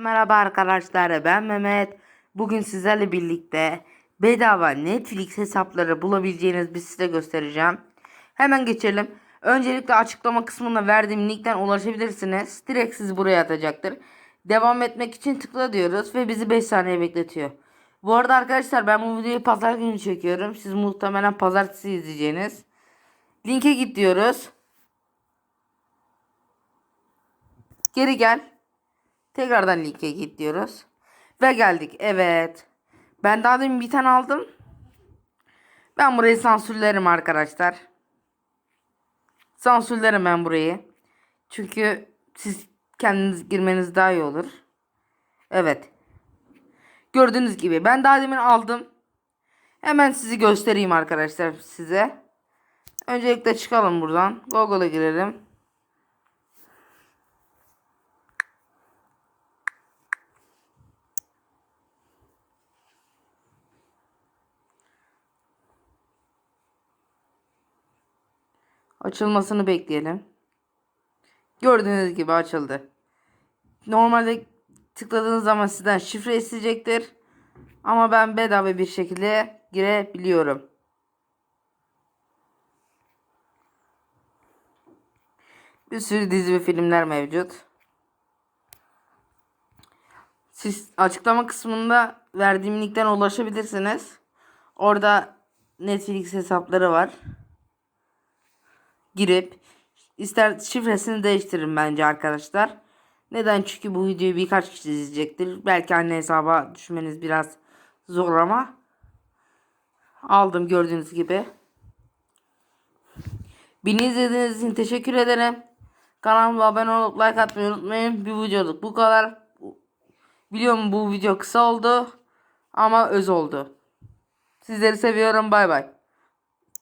Merhaba arkadaşlar ben Mehmet. Bugün sizlerle birlikte bedava Netflix hesapları bulabileceğiniz bir site göstereceğim. Hemen geçelim. Öncelikle açıklama kısmında verdiğim linkten ulaşabilirsiniz. Direkt sizi buraya atacaktır. Devam etmek için tıkla diyoruz ve bizi 5 saniye bekletiyor. Bu arada arkadaşlar ben bu videoyu pazar günü çekiyorum. Siz muhtemelen pazartesi izleyeceğiniz. Linke git diyoruz. Geri gel. Tekrardan linke git diyoruz. Ve geldik. Evet. Ben daha demin bir tane aldım. Ben burayı sansürlerim arkadaşlar. Sansürlerim ben burayı. Çünkü siz kendiniz girmeniz daha iyi olur. Evet. Gördüğünüz gibi ben daha demin aldım. Hemen sizi göstereyim arkadaşlar size. Öncelikle çıkalım buradan. Google'a girelim. Açılmasını bekleyelim. Gördüğünüz gibi açıldı. Normalde tıkladığınız zaman sizden şifre isteyecektir. Ama ben bedava bir şekilde girebiliyorum. Bir sürü dizi ve filmler mevcut. Siz açıklama kısmında verdiğim linkten ulaşabilirsiniz. Orada Netflix hesapları var girip ister şifresini değiştirin bence arkadaşlar. Neden? Çünkü bu videoyu birkaç kişi izleyecektir. Belki anne hesaba düşmeniz biraz zor ama aldım gördüğünüz gibi. Beni izlediğiniz için teşekkür ederim. Kanalıma abone olup like atmayı unutmayın. Bir videoluk bu kadar. Biliyorum bu video kısa oldu ama öz oldu. Sizleri seviyorum. Bay bay.